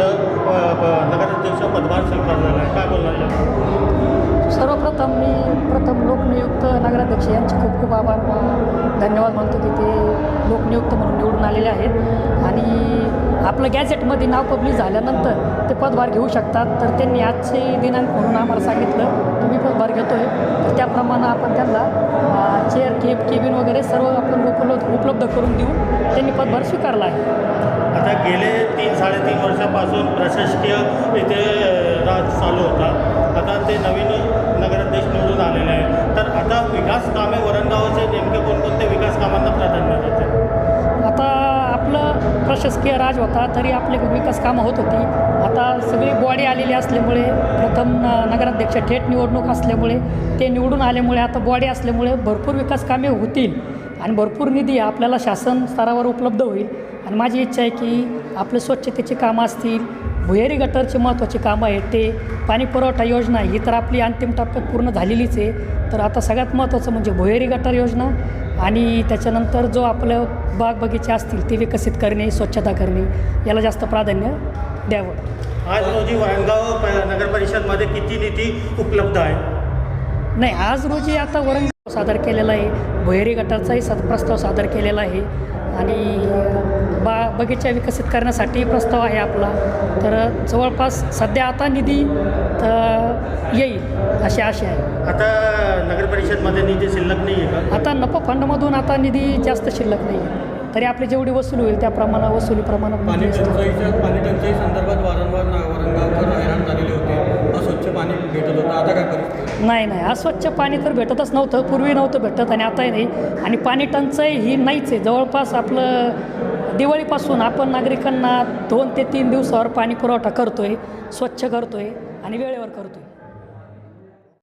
आपलं नगराध्यक्ष पदभार स्वीकारलेला आहे काय बोलणार सर्वप्रथम मी प्रथम लोकनियुक्त नगराध्यक्ष यांचे खूप खूप आभार. धन्यवाद म्हणतो की ते लोकनियुक्त म्हणून निवडून आलेले आहेत. आणि आपलं गॅजेटमध्ये नाव पब्लिश झाल्यानंतर ते पदभार घेऊ शकतात. तर त्यांनी आजचे दिनांक म्हणून आम्हाला सांगितलं तुम्ही पदभार घेतो आहे तर त्याप्रमाणे आपण त्यांना चेअर केब केबिन वगैरे सर्व आपण उपलब्ध उपलब्ध करून देऊन त्यांनी पदभार स्वीकारला आहे. आता गेले तीन साडेतीन वर्षापासून प्रशासकीय इथे राज चालू होता. आता ते नवीन नगराध्यक्ष निवडून आलेले आहे तर आता विकास कामे वरणगावाचे नेमके कोणकोणते विकास कामांना प्राधान्य देते? आता आपलं प्रशासकीय राज होता तरी आपले विकास कामं होत होती. आता सगळी बॉडी आलेली असल्यामुळे प्रथम नगराध्यक्ष थेट निवडणूक असल्यामुळे ते निवडून आल्यामुळे आता बॉडी असल्यामुळे भरपूर विकास कामे होतील. आणि भरपूर निधी आपल्याला शासन स्तरावर उपलब्ध होईल. आणि माझी इच्छा आहे की आपले स्वच्छतेची कामं असतील भुयारी गटरची महत्त्वाची कामं आहेत ते पाणी पुरवठा योजना ही तर आपली अंतिम टप्प्यात पूर्ण झालेलीच आहे. तर आता सगळ्यात महत्त्वाचं म्हणजे भुयारी गटर योजना आणि त्याच्यानंतर जो आपलं बाग बगीचे असतील ते विकसित करणे स्वच्छता करणे याला जास्त प्राधान्य द्यावं. आज रोजी वरणगाव नगर परिषदमध्ये किती निधी उपलब्ध आहे? नाही आज रोजी आता वरंग सादर केलेला आहे. भुहेरी गटारचाही सद प्रस्ताव सादर केलेला आहे. आणि बा बगीचा विकसित करण्यासाठी प्रस्ताव आहे आपला. तर जवळपास सध्या आता निधी तर येईल अशी आशा आहे. आता नगर परिषदमध्ये निधी शिल्लक नाही आहे आता नफा फंडमधून आता निधी जास्त शिल्लक नाही आहे तरी आपली जेवढी वसूल होईल त्या प्रमाणात वसुलीप्रमाणे पाणी टंचाई संदर्भात वारंवार ना वरणगावकर हैराण झालेले होते अस्वच्छ पाणी भेटत होतं आता काय करत नाही नाही. अस्वच्छ पाणी तर भेटतच नव्हतं. पूर्वी नव्हतं भेटत आणि आताही नाही. आणि पाणी टंचाई ही नाहीच आहे. जवळपास आपलं दिवाळीपासून आपण नागरिकांना दोन ते तीन दिवसावर पाणी पुरवठा करतो आहे स्वच्छ करतो आहे आणि वेळेवर करतो आहे